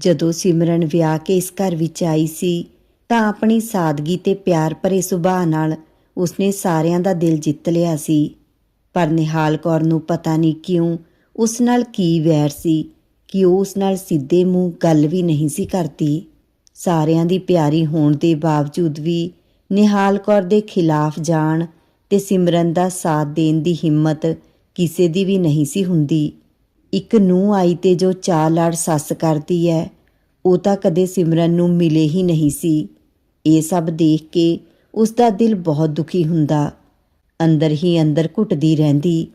ਜਦੋਂ ਸਿਮਰਨ ਵਿਆਹ ਕੇ ਇਸ ਘਰ ਵਿੱਚ ਆਈ ਸੀ, ਤਾਂ ਆਪਣੀ ਸਾਦਗੀ ਤੇ ਪਿਆਰ ਭਰੇ ਸੁਭਾਅ ਨਾਲ ਉਸਨੇ ਸਾਰਿਆਂ ਦਾ ਦਿਲ ਜਿੱਤ ਲਿਆ ਸੀ। ਪਰ ਨਿਹਾਲ ਕੌਰ ਨੂੰ ਪਤਾ ਨਹੀਂ ਕਿਉਂ ਉਸ ਨਾਲ ਕੀ ਵੈਰ ਸੀ ਕਿ ਉਹ ਉਸ ਨਾਲ ਸਿੱਧੇ ਮੂੰਹ ਗੱਲ ਵੀ ਨਹੀਂ ਸੀ ਕਰਦੀ। ਸਾਰਿਆਂ ਦੀ ਪਿਆਰੀ ਹੋਣ ਦੇ ਬਾਵਜੂਦ ਵੀ ਨਿਹਾਲ ਕੌਰ ਦੇ ਖਿਲਾਫ ਜਾਣ ਤੇ ਸਿਮਰਨ ਦਾ ਸਾਥ ਦੇਣ ਦੀ ਹਿੰਮਤ ਕਿਸੇ ਦੀ ਵੀ ਨਹੀਂ ਸੀ ਹੁੰਦੀ। ਇੱਕ ਨੂੰ ਆਈ ਤੇ ਜੋ ਚਾਰ ਲੜ ਸੱਸ ਕਰਦੀ ਹੈ ਉਹ ਤਾਂ ਕਦੇ ਸਿਮਰਨ ਨੂੰ ਮਿਲੇ ਹੀ ਨਹੀਂ ਸੀ। ਇਹ ਸਭ ਦੇਖ ਕੇ ਉਸ ਦਾ ਦਿਲ ਬਹੁਤ ਦੁਖੀ ਹੁੰਦਾ। ਅੰਦਰ ਹੀ ਅੰਦਰ ਘੁੱਟਦੀ ਰਹਿੰਦੀ।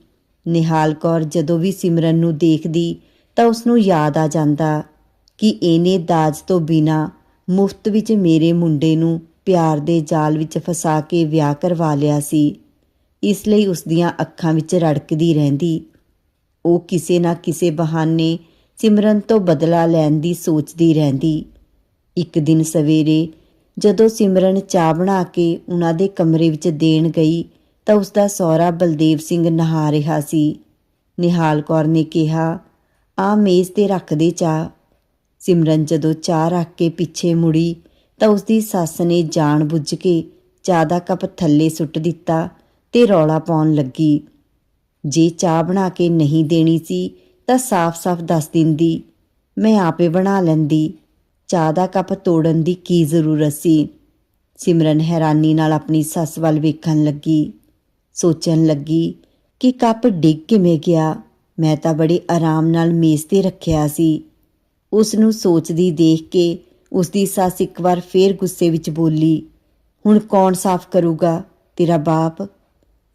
ਨਿਹਾਲ ਕੌਰ ਜਦੋਂ ਵੀ ਸਿਮਰਨ ਨੂੰ ਦੇਖਦੀ ਤਾਂ ਉਸ ਨੂੰ ਯਾਦ ਆ ਜਾਂਦਾ ਕਿ ਇਹਨੇ ਦਾਜ ਤੋਂ ਬਿਨਾ ਮੁਫਤ ਵਿੱਚ ਮੇਰੇ ਮੁੰਡੇ ਨੂੰ ਪਿਆਰ ਦੇ ਜਾਲ ਵਿੱਚ ਫਸਾ ਕੇ ਵਿਆਹ ਕਰਵਾ ਲਿਆ ਸੀ। ਇਸ ਲਈ ਉਸ ਦੀਆਂ ਅੱਖਾਂ ਵਿੱਚ ਰੜਕਦੀ ਰਹਿੰਦੀ। ਉਹ ਕਿਸੇ ਨਾ ਕਿਸੇ ਬਹਾਨੇ ਸਿਮਰਨ ਤੋਂ ਬਦਲਾ ਲੈਣ ਦੀ ਸੋਚਦੀ ਰਹਿੰਦੀ। ਇੱਕ ਦਿਨ ਸਵੇਰੇ ਜਦੋਂ ਸਿਮਰਨ ਚਾਹ ਬਣਾ ਕੇ ਉਹਨਾਂ ਦੇ ਕਮਰੇ ਵਿੱਚ ਦੇਣ ਗਈ ਤਾਂ ਉਸ ਦਾ ਸਹੁਰਾ ਬਲਦੇਵ ਸਿੰਘ ਨਹਾ ਰਿਹਾ ਸੀ। ਨਿਹਾਲ ਕੌਰ ਨੇ ਕਿਹਾ, ਆ ਮੇਜ਼ ਤੇ ਰੱਖ ਦੇ ਚਾਹ। ਸਿਮਰਨ ਜਦੋਂ ਚਾਹ ਰੱਖ ਕੇ ਪਿੱਛੇ ਮੁੜੀ ਤਾਂ ਉਸ ਦੀ ਸੱਸ ਨੇ ਜਾਣ ਬੁੱਝ ਕੇ ਚਾਹ ਦਾ ਕੱਪ ਥੱਲੇ ਸੁੱਟ ਦਿੱਤਾ ਤੇ ਰੌਲਾ ਪਾਉਣ ਲੱਗੀ। ਜੇ ਚਾਹ ਬਣਾ ਕੇ ਨਹੀਂ ਦੇਣੀ ਸੀ, ਤਾਂ ਸਾਫ਼-ਸਾਫ਼ ਦੱਸ ਦਿੰਦੀ, ਮੈਂ ਆਪੇ ਬਣਾ ਲੈਂਦੀ। ਚਾਹ ਦਾ ਕੱਪ ਤੋੜਨ ਦੀ ਕੀ ਜ਼ਰੂਰਤ ਸੀ? ਸਿਮਰਨ ਹੈਰਾਨੀ ਨਾਲ ਆਪਣੀ ਸੱਸ ਵੱਲ ਵੇਖਣ ਲੱਗੀ। ਸੋਚਣ ਲੱਗੀ ਕਿ ਕੱਪ ਡਿੱਗ ਕਿਵੇਂ ਗਿਆ। ਮੈਂ ਤਾਂ ਬੜੇ ਆਰਾਮ ਨਾਲ ਮੇਜ਼ ਤੇ ਰੱਖਿਆ ਸੀ। ਉਸ ਨੂੰ ਸੋਚਦੀ ਦੇਖ ਕੇ ਉਸ ਦੀ ਸੱਸ ਇੱਕ ਵਾਰ ਫੇਰ ਗੁੱਸੇ ਵਿੱਚ ਬੋਲੀ, ਹੁਣ ਕੌਣ ਸਾਫ਼ ਕਰੂਗਾ? ਤੇਰਾ ਬਾਪ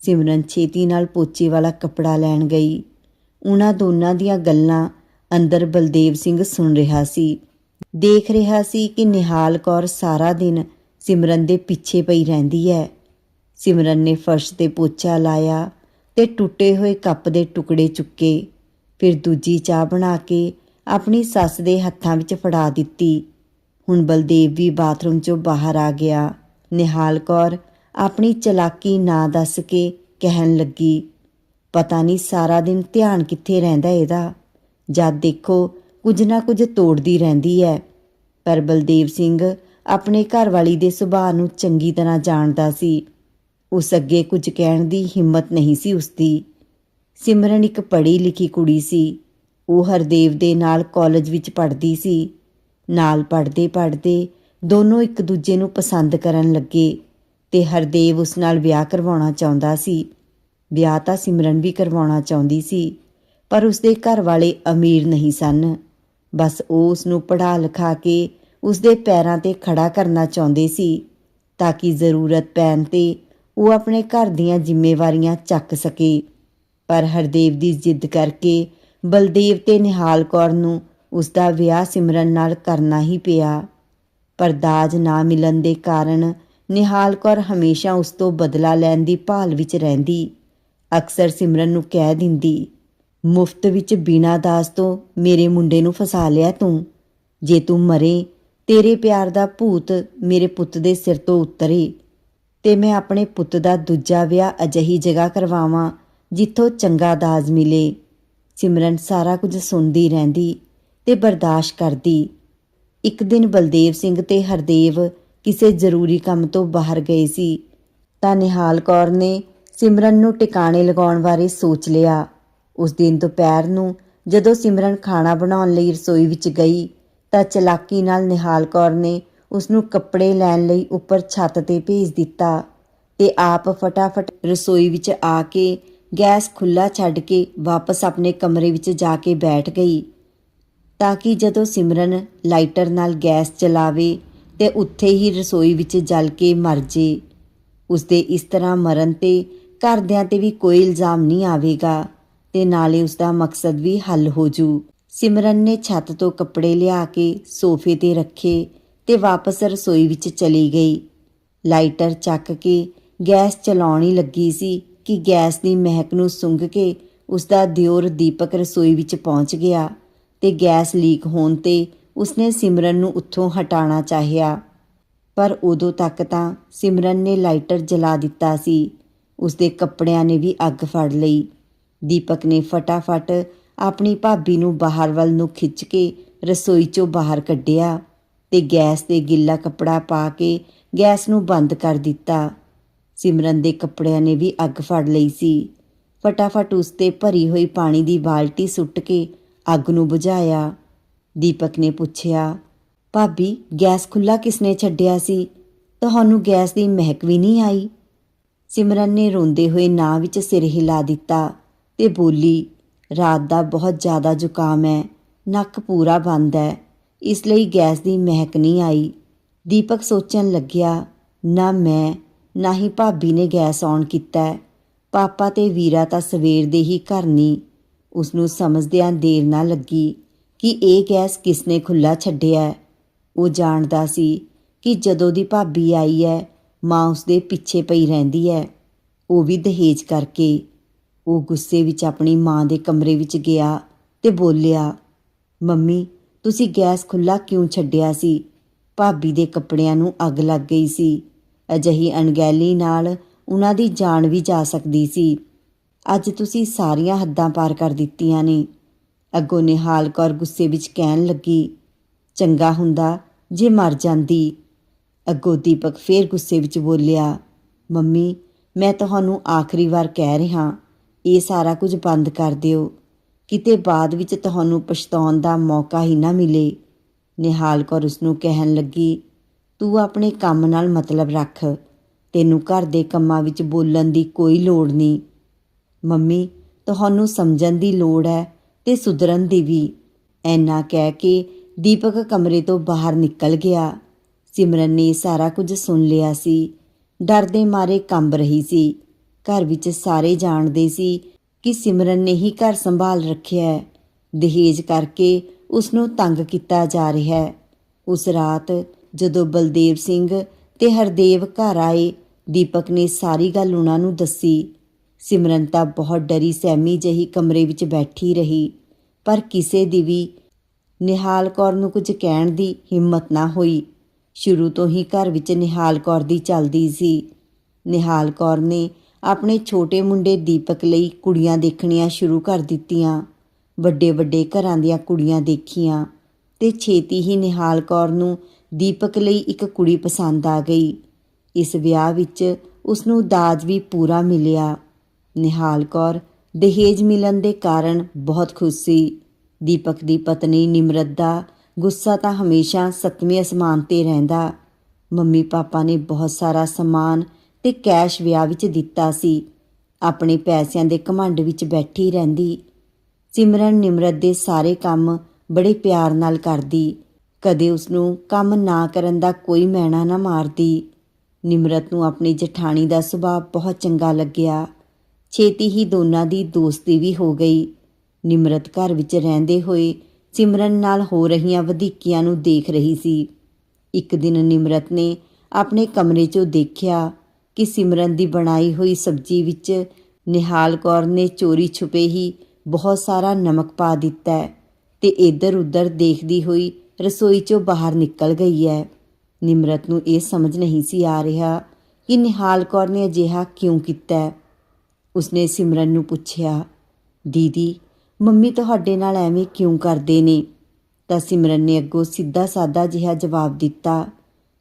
ਸਿਮਰਨ ਛੇਤੀ ਨਾਲ ਪੋਚੇ ਵਾਲਾ ਕੱਪੜਾ ਲੈਣ ਗਈ। ਉਹਨਾਂ ਦੋਨਾਂ ਦੀਆਂ ਗੱਲਾਂ ਅੰਦਰ ਬਲਦੇਵ ਸਿੰਘ ਸੁਣ ਰਿਹਾ ਸੀ। ਦੇਖ ਰਿਹਾ ਸੀ ਕਿ ਨਿਹਾਲ ਕੌਰ ਸਾਰਾ ਦਿਨ ਸਿਮਰਨ ਦੇ ਪਿੱਛੇ ਪਈ ਰਹਿੰਦੀ ਹੈ। ਸਿਮਰਨ ਨੇ ਫਰਸ਼ ਤੇ ਪੋਚਾ ਲਾਇਆ ਤੇ ਟੁੱਟੇ ਹੋਏ ਕੱਪ ਦੇ ਟੁਕੜੇ ਚੁੱਕੇ। ਫਿਰ ਦੂਜੀ ਚਾਹ ਬਣਾ ਕੇ ਆਪਣੀ ਸੱਸ ਦੇ ਹੱਥਾਂ ਵਿੱਚ ਫੜਾ ਦਿੱਤੀ। ਹੁਣ ਬਲਦੇਵ ਵੀ ਬਾਥਰੂਮ 'ਚੋਂ ਬਾਹਰ ਆ ਗਿਆ। ਨਿਹਾਲ ਕੌਰ ਆਪਣੀ ਚਲਾਕੀ ਨਾ ਦੱਸ ਕੇ ਕਹਿਣ ਲੱਗੀ, ਪਤਾ ਨਹੀਂ ਸਾਰਾ ਦਿਨ ਧਿਆਨ ਕਿੱਥੇ ਰਹਿੰਦਾ ਇਹਦਾ। ਜਦ ਦੇਖੋ ਕੁਝ ਨਾ ਕੁਝ ਤੋੜਦੀ ਰਹਿੰਦੀ ਹੈ ਪਰ ਬਲਦੇਵ ਸਿੰਘ ਆਪਣੇ ਘਰ ਵਾਲੀ ਦੇ ਸੁਭਾਅ ਨੂੰ ਚੰਗੀ ਤਰ੍ਹਾਂ ਜਾਣਦਾ ਸੀ। ਉਸ ਅੱਗੇ ਕੁਝ ਕਹਿਣ ਦੀ ਹਿੰਮਤ ਨਹੀਂ ਸੀ ਉਸਦੀ। ਸਿਮਰਨ ਇੱਕ ਪੜ੍ਹੀ ਲਿਖੀ ਕੁੜੀ ਸੀ। ਉਹ ਹਰਦੇਵ ਦੇ ਨਾਲ ਕਾਲਜ ਵਿੱਚ ਪੜ੍ਹਦੀ ਸੀ। ਨਾਲ ਪੜ੍ਹਦੇ ਪੜ੍ਹਦੇ ਦੋਨੋਂ ਇੱਕ ਦੂਜੇ ਨੂੰ ਪਸੰਦ ਕਰਨ ਲੱਗੇ। ਤੇ ਹਰਦੇਵ ਉਸ ਨਾਲ ਵਿਆਹ ਕਰਵਾਉਣਾ ਚਾਹੁੰਦਾ ਸੀ। ਵਿਆਹ ਤਾਂ ਸਿਮਰਨ ਵੀ ਕਰਵਾਉਣਾ ਚਾਹੁੰਦੀ ਸੀ, ਪਰ ਉਸਦੇ ਘਰ ਵਾਲੇ ਅਮੀਰ ਨਹੀਂ ਸਨ। ਬਸ ਉਹ ਉਸ ਨੂੰ ਪੜ੍ਹਾ ਲਿਖਾ ਕੇ ਉਸਦੇ ਪੈਰਾਂ ਤੇ ਖੜਾ ਕਰਨਾ ਚਾਹੁੰਦੇ ਸੀ, ਤਾਂ ਕਿ ਜ਼ਰੂਰਤ ਪੈਣ ਤੇ ਉਹ ਆਪਣੇ ਘਰ ਦੀਆਂ ਜ਼ਿੰਮੇਵਾਰੀਆਂ ਚੱਕ ਸਕੇ। ਪਰ ਹਰਦੇਵ ਦੀ ਜਿੱਦ ਕਰਕੇ ਬਲਦੇਵ ਤੇ ਨਿਹਾਲ ਕੌਰ ਨੂੰ ਉਸ ਦਾ ਵਿਆਹ ਸਿਮਰਨ ਨਾਲ ਕਰਨਾ ਹੀ ਪਿਆ। ਪਰ ਦਾਜ ਨਾ ਮਿਲਣ ਦੇ ਕਾਰਨ ਨਿਹਾਲ ਕੌਰ ਹਮੇਸ਼ਾ ਉਸ ਤੋਂ ਬਦਲਾ ਲੈਣ ਦੀ ਭਾਲ ਵਿੱਚ ਰਹਿੰਦੀ। ਅਕਸਰ ਸਿਮਰਨ ਨੂੰ ਕਹਿ ਦਿੰਦੀ, ਮੁਫਤ ਵਿੱਚ ਬਿਨਾਂ ਦਾਜ ਤੋਂ ਮੇਰੇ ਮੁੰਡੇ ਨੂੰ ਫਸਾ ਲਿਆ ਤੂੰ। ਜੇ ਤੂੰ ਮਰੇ, ਤੇਰੇ ਪਿਆਰ ਦਾ ਭੂਤ ਮੇਰੇ ਪੁੱਤ ਦੇ ਸਿਰ ਤੋਂ ਉਤਰੇ ਤੇ ਮੈਂ ਆਪਣੇ ਪੁੱਤ ਦਾ ਦੂਜਾ ਵਿਆਹ ਅਜਹੀ ਜਗ੍ਹਾ ਕਰਵਾਵਾਂ ਜਿੱਥੋਂ ਚੰਗਾ ਦਾਜ ਮਿਲੇ। ਸਿਮਰਨ ਸਾਰਾ ਕੁਝ ਸੁਣਦੀ ਰਹਿੰਦੀ ਤੇ ਬਰਦਾਸ਼ਤ ਕਰਦੀ। ਇੱਕ ਦਿਨ ਬਲਦੇਵ ਸਿੰਘ ਤੇ ਹਰਦੇਵ ਕਿਸੇ ਜ਼ਰੂਰੀ ਕੰਮ ਤੋਂ ਬਾਹਰ ਗਏ ਸੀ, ਤਾਂ ਨਿਹਾਲ ਕੌਰ ਨੇ ਸਿਮਰਨ ਨੂੰ ਟਿਕਾਣੇ ਲਗਾਉਣ ਬਾਰੇ ਸੋਚ ਲਿਆ। ਉਸ ਦਿਨ ਦੁਪਹਿਰ ਨੂੰ ਜਦੋਂ ਸਿਮਰਨ ਖਾਣਾ ਬਣਾਉਣ ਲਈ ਰਸੋਈ ਵਿੱਚ ਗਈ, ਤਾਂ ਚਲਾਕੀ ਨਾਲ ਨਿਹਾਲ ਕੌਰ ਨੇ ਉਸ ਨੂੰ ਕੱਪੜੇ ਲੈਣ ਲਈ ਉੱਪਰ ਛੱਤ ਤੇ ਭੇਜ ਦਿੱਤਾ ਤੇ ਆਪ ਫਟਾਫਟ ਰਸੋਈ ਵਿੱਚ ਆ ਕੇ ਗੈਸ ਖੁੱਲਾ ਛੱਡ ਕੇ ਵਾਪਸ ਆਪਣੇ ਕਮਰੇ ਵਿੱਚ ਜਾ ਕੇ ਬੈਠ ਗਈ, ਤਾਂ ਕਿ ਜਦੋਂ ਸਿਮਰਨ ਲਾਈਟਰ ਨਾਲ ਗੈਸ ਚਲਾਵੇ ਤੇ ਉੱਥੇ ਹੀ ਰਸੋਈ ਵਿੱਚ ਜਲ ਕੇ ਮਰ ਜੇ। ਉਸਦੇ ਇਸ ਤਰ੍ਹਾਂ ਮਰਨ ਤੇ ਘਰਦਿਆਂ ਤੇ ਵੀ ਕੋਈ ਇਲਜ਼ਾਮ ਨਹੀਂ ਆਵੇਗਾ ਤੇ ਨਾਲੇ ਉਸਦਾ ਮਕਸਦ ਵੀ ਹੱਲ ਹੋ ਜੂ। ਸਿਮਰਨ ਨੇ ਛੱਤ ਤੋਂ ਕੱਪੜੇ ਲਿਆ ਕੇ ਸੋਫੇ ਤੇ ਰੱਖੇ ਤੇ ਵਾਪਸ ਰਸੋਈ ਵਿੱਚ ਚਲੀ ਗਈ। ਲਾਈਟਰ ਚੱਕ ਕੇ ਗੈਸ ਚਲਾਉਣ ਲੱਗੀ ਸੀ ਕਿ ਗੈਸ ਦੀ ਮਹਿਕ ਨੂੰ ਸੁੰਘ ਕੇ ਉਸਦਾ ਦਿਓਰ ਦੀਪਕ ਰਸੋਈ ਵਿੱਚ ਪਹੁੰਚ ਗਿਆ ਤੇ ਗੈਸ ਲੀਕ ਹੋਣ ਤੇ ਉਸਨੇ ਸਿਮਰਨ ਨੂੰ ਉੱਥੋਂ ਹਟਾਉਣਾ ਚਾਹਿਆ। ਪਰ ਉਦੋਂ ਤੱਕ ਤਾਂ ਸਿਮਰਨ ਨੇ ਲਾਈਟਰ ਜਲਾ ਦਿੱਤਾ ਸੀ। ਉਸਦੇ ਕੱਪੜਿਆਂ ਨੇ ਵੀ ਅੱਗ ਫੜ ਲਈ। ਦੀਪਕ ਨੇ ਫਟਾਫਟ ਆਪਣੀ ਭਾਬੀ ਨੂੰ ਬਾਹਰ ਵੱਲ ਨੂੰ ਖਿੱਚ ਕੇ ਰਸੋਈ 'ਚੋਂ ਬਾਹਰ ਕੱਢਿਆ ਤੇ ਗੈਸ ਤੇ ਗਿੱਲਾ ਕੱਪੜਾ ਪਾ ਕੇ ਗੈਸ ਨੂੰ ਬੰਦ ਕਰ ਦਿੱਤਾ। ਸਿਮਰਨ ਦੇ ਕੱਪੜਿਆਂ ਨੇ ਵੀ ਅੱਗ ਫੜ ਲਈ ਸੀ। ਫਟਾਫਟ ਉਸ ਤੇ ਭਰੀ ਹੋਈ ਪਾਣੀ ਦੀ ਬਾਲਟੀ ਸੁੱਟ ਕੇ ਅੱਗ ਨੂੰ ਬੁਝਾਇਆ। ਦੀਪਕ ਨੇ ਪੁੱਛਿਆ, ਭਾਬੀ, ਗੈਸ ਖੁੱਲਾ ਕਿਸਨੇ ਛੱਡਿਆ ਸੀ? ਤੁਹਾਨੂੰ ਗੈਸ ਦੀ ਮਹਿਕ ਵੀ ਨਹੀਂ ਆਈ? ਸਿਮਰਨ ਨੇ ਰੋਂਦੇ ਹੋਏ ਨਾਂ ਵਿੱਚ ਸਿਰ ਹਿਲਾ ਦਿੱਤਾ ਤੇ ਬੋਲੀ, ਰਾਤ ਦਾ ਬਹੁਤ ਜ਼ਿਆਦਾ ਜ਼ੁਕਾਮ ਹੈ, ਨੱਕ ਪੂਰਾ ਬੰਦ ਹੈ, ਇਸ ਲਈ ਗੈਸ ਦੀ ਮਹਿਕ ਨਹੀਂ ਆਈ। ਦੀਪਕ ਸੋਚਣ ਲੱਗਿਆ, ਨਾ ਮੈਂ, ਨਾ ਹੀ ਭਾਬੀ ਨੇ ਗੈਸ ਔਨ ਕੀਤਾ ਪਾਪਾ ਤੇ ਵੀਰਾ ਤਾਂ ਸਵੇਰ ਦੇ ਹੀ ਘਰ ਨਹੀਂ ਉਸ ਨੂੰ ਸਮਝਦਿਆਂ ਦੇਰ ਨਾ ਲੱਗੀ। ਕਿ ਇਹ ਗੈਸ ਕਿਸਨੇ ਖੁੱਲਾ ਛੱਡਿਆ ਉਹ ਜਾਣਦਾ ਸੀ ਕਿ ਜਦੋਂ ਦੀ ਭਾਬੀ ਆਈ ਹੈ, ਮਾਂ ਉਸਦੇ ਪਿੱਛੇ ਪਈ ਰਹਿੰਦੀ ਹੈ। ਉਹ ਵੀ ਦਹੇਜ ਕਰਕੇ ਉਹ ਗੁੱਸੇ ਵਿੱਚ ਆਪਣੀ ਮਾਂ ਦੇ ਕਮਰੇ ਵਿੱਚ ਗਿਆ ਤੇ ਬੋਲਿਆ, ਮੰਮੀ, ਤੁਸੀਂ ਗੈਸ ਖੁੱਲਾ ਕਿਉਂ ਛੱਡਿਆ ਸੀ? ਭਾਬੀ ਦੇ ਕੱਪੜਿਆਂ ਨੂੰ ਅੱਗ ਲੱਗ ਗਈ ਸੀ। ਅਜਹੀ ਅਣਗਹਿਲੀ ਨਾਲ ਉਹਨਾਂ ਦੀ ਜਾਨ ਵੀ ਜਾ ਸਕਦੀ ਸੀ। ਅੱਜ ਤੁਸੀਂ ਸਾਰੀਆਂ ਹੱਦਾਂ ਪਾਰ ਕਰ ਦਿੱਤੀਆਂ ਨੇ। ਅੱਗੋਂ ਨਿਹਾਲ ਕੌਰ ਗੁੱਸੇ ਵਿੱਚ ਕਹਿਣ ਲੱਗੀ, ਚੰਗਾ ਹੁੰਦਾ ਜੇ ਮਰ ਜਾਂਦੀ। ਅੱਗੋਂ ਦੀਪਕ ਫੇਰ ਗੁੱਸੇ ਵਿੱਚ ਬੋਲਿਆ, ਮੰਮੀ, ਮੈਂ ਤੁਹਾਨੂੰ ਆਖਰੀ ਵਾਰ ਕਹਿ ਰਿਹਾ, ਇਹ ਸਾਰਾ ਕੁਝ ਬੰਦ ਕਰ ਦਿਓ। ਕਿਤੇ ਬਾਅਦ ਵਿੱਚ ਤੁਹਾਨੂੰ ਪਛਤਾਉਣ ਦਾ ਮੌਕਾ ਹੀ ਨਾ ਮਿਲੇ। ਨਿਹਾਲ ਕੌਰ ਉਸ ਨੂੰ ਕਹਿਣ ਲੱਗੀ, ਤੂੰ ਆਪਣੇ ਕੰਮ ਨਾਲ ਮਤਲਬ ਰੱਖ। ਤੈਨੂੰ ਘਰ ਦੇ ਕੰਮਾਂ ਵਿੱਚ ਬੋਲਣ ਦੀ ਕੋਈ ਲੋੜ ਨਹੀਂ। ਮੰਮੀ, ਤੁਹਾਨੂੰ ਸਮਝਣ ਦੀ ਲੋੜ ਹੈ। ਤੇ ਸੁਧਰਨ ਦੀ ਵੀ ਐਨਾ ਕਹਿ ਕੇ ਦੀਪਕ ਕਮਰੇ ਤੋਂ ਬਾਹਰ ਨਿਕਲ ਗਿਆ। ਸਿਮਰਨ ਨੇ ਸਾਰਾ ਕੁਝ ਸੁਣ ਲਿਆ ਸੀ। ਡਰ ਦੇ ਮਾਰੇ ਕੰਬ ਰਹੀ ਸੀ। ਘਰ ਵਿੱਚ ਸਾਰੇ ਜਾਣਦੇ ਸੀ ਕਿ ਸਿਮਰਨ ਨੇ ਹੀ ਘਰ ਸੰਭਾਲ ਰੱਖਿਆ ਹੈ। ਦਹੇਜ ਕਰਕੇ ਉਸ ਨੂੰ ਤੰਗ ਕੀਤਾ ਜਾ ਰਿਹਾ ਹੈ। ਉਸ ਰਾਤ ਜਦੋਂ ਬਲਦੇਵ ਸਿੰਘ ਤੇ ਹਰਦੇਵ ਘਰ ਆਏ, ਦੀਪਕ ਨੇ ਸਾਰੀ ਗੱਲ ਉਹਨਾਂ ਨੂੰ ਦੱਸੀ। ਸਿਮਰਨ ਤਾਂ ਬਹੁਤ ਡਰੀ ਸਹਿਮੀ ਜਹੀ ਕਮਰੇ ਵਿੱਚ ਬੈਠੀ ਰਹੀ, ਪਰ ਕਿਸੇ ਦੀ ਵੀ ਨਿਹਾਲ ਕੌਰ ਨੂੰ ਕੁਝ ਕਹਿਣ ਦੀ ਹਿੰਮਤ ਨਾ ਹੋਈ। ਸ਼ੁਰੂ ਤੋਂ ਹੀ ਘਰ ਵਿੱਚ ਨਿਹਾਲ ਕੌਰ ਦੀ ਚੱਲਦੀ ਸੀ। ਨਿਹਾਲ ਕੌਰ ਨੇ ਆਪਣੇ ਛੋਟੇ ਮੁੰਡੇ ਦੀਪਕ ਲਈ ਕੁੜੀਆਂ ਦੇਖਣੀਆਂ ਸ਼ੁਰੂ ਕਰ ਦਿੱਤੀਆਂ। ਵੱਡੇ ਵੱਡੇ ਘਰਾਂ ਦੀਆਂ ਕੁੜੀਆਂ ਦੇਖੀਆਂ ਤੇ ਛੇਤੀ ਹੀ ਨਿਹਾਲ ਕੌਰ ਨੂੰ ਦੀਪਕ ਲਈ ਇੱਕ ਕੁੜੀ ਪਸੰਦ ਆ ਗਈ। ਇਸ ਵਿਆਹ ਵਿੱਚ ਉਸ ਨੂੰ ਦਾਜ ਵੀ ਪੂਰਾ ਮਿਲਿਆ। ਨਿਹਾਲ ਕੌਰ, ਦਹੇਜ ਮਿਲਣ ਦੇ ਕਾਰਨ ਬਹੁਤ ਖੁਸ਼ ਸੀ। ਦੀਪਕ ਦੀ ਪਤਨੀ ਨਿਮਰਤ ਦਾ ਗੁੱਸਾ ਤਾਂ ਹਮੇਸ਼ਾ ਸੱਤਵੇਂ ਅਸਮਾਨ ਤੇ ਰਹਿੰਦਾ। ਮੰਮੀ ਪਾਪਾ ਨੇ ਬਹੁਤ ਸਾਰਾ ਸਮਾਨ ਤੇ ਕੈਸ਼ ਵਿਆਹ ਵਿੱਚ ਦਿੱਤਾ ਸੀ। ਆਪਣੇ ਪੈਸਿਆਂ ਦੇ ਘਮੰਡ ਵਿੱਚ ਬੈਠੀ ਰਹਿੰਦੀ। ਸਿਮਰਨ ਨਿਮਰਤ ਦੇ ਸਾਰੇ ਕੰਮ ਬੜੇ ਪਿਆਰ ਨਾਲ ਕਰਦੀ। ਕਦੇ ਉਸ ਨੂੰ ਕੰਮ ਨਾ ਕਰਨ ਦਾ ਕੋਈ ਮੈਣਾ ਨਾ ਮਾਰਦੀ। ਨਿਮਰਤ ਨੂੰ ਆਪਣੀ ਜਠਾਣੀ ਦਾ ਸੁਭਾਅ ਬਹੁਤ ਚੰਗਾ ਲੱਗਿਆ। ਛੇਤੀ ਹੀ ਦੋਨਾਂ ਦੀ ਦੋਸਤੀ ਵੀ ਹੋ ਗਈ। ਨਿਮਰਤ ਘਰ ਵਿੱਚ ਰਹਿੰਦੇ ਹੋਏ ਸਿਮਰਨ ਨਾਲ ਹੋ ਰਹੀਆਂ ਵਧੀਕੀਆਂ ਨੂੰ ਦੇਖ ਰਹੀ ਸੀ। ਇੱਕ ਦਿਨ ਨਿਮਰਤ ਨੇ ਆਪਣੇ ਕਮਰੇ 'ਚੋਂ ਦੇਖਿਆ ਕਿ ਸਿਮਰਨ ਦੀ ਬਣਾਈ ਹੋਈ ਸਬਜ਼ੀ ਵਿੱਚ ਨਿਹਾਲ ਕੌਰ ਨੇ ਚੋਰੀ ਛੁਪੇ ਹੀ ਬਹੁਤ ਸਾਰਾ ਨਮਕ ਪਾ ਦਿੱਤਾ ਹੈ ਤੇ ਇੱਧਰ ਉੱਧਰ ਦੇਖਦੀ ਹੋਈ ਰਸੋਈ 'ਚੋਂ ਬਾਹਰ ਨਿਕਲ ਗਈ ਹੈ। ਨਿਮਰਤ ਨੂੰ ਇਹ ਸਮਝ ਨਹੀਂ ਸੀ ਆ ਰਿਹਾ ਕਿ ਨਿਹਾਲ ਕੌਰ ਨੇ ਅਜਿਹਾ ਕਿਉਂ ਕੀਤਾ ਉਸਨੇ ਸਿਮਰਨ ਨੂੰ ਪੁੱਛਿਆ, ਦੀਦੀ, ਮੰਮੀ ਤੁਹਾਡੇ ਨਾਲ ਐਵੇਂ ਕਿਉਂ ਕਰਦੇ ਨੇ? ਤਾਂ ਸਿਮਰਨ ਨੇ ਅੱਗੋਂ ਸਿੱਧਾ ਸਾਦਾ ਜਿਹਾ ਜਵਾਬ ਦਿੱਤਾ,